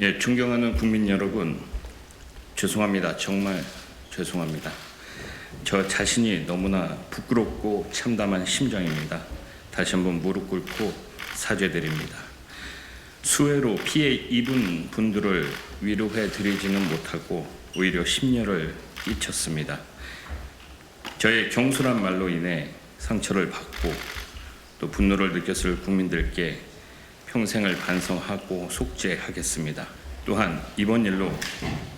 예, 존경하는 국민 여러분, 죄송합니다. 정말 죄송합니다. 저 자신이 너무나 부끄럽고 참담한 심정입니다. 다시 한번 무릎 꿇고 사죄드립니다. 수해로 피해 입은 분들을 위로해 드리지는 못하고 오히려 심려를 끼쳤습니다. 저의 경솔한 말로 인해 상처를 받고 또 분노를 느꼈을 국민들께 평생을 반성하고 속죄하겠습니다. 또한 이번 일로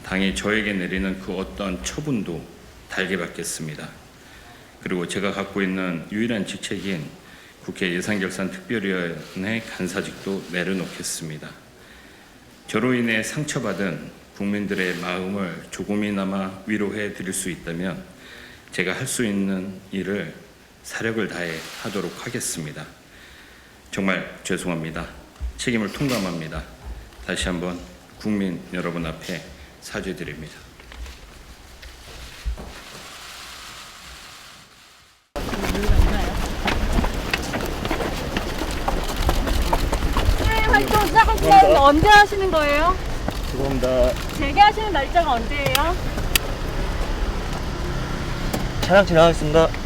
당이 저에게 내리는 그 어떤 처분도 달게 받겠습니다. 그리고 제가 갖고 있는 유일한 직책인 국회 예산결산특별위원회 간사직도 내려놓겠습니다. 저로 인해 상처받은 국민들의 마음을 조금이나마 위로해 드릴 수 있다면 제가 할 수 있는 일을 사력을 다해 하도록 하겠습니다. 정말 죄송합니다. 책임을 통감합니다. 다시 한번 국민 여러분 앞에 사죄드립니다. 활동 시작하시면 언제 하시는 거예요? 죄송합니다. 재개하시는 날짜가 언제예요? 차량 진행하겠습니다.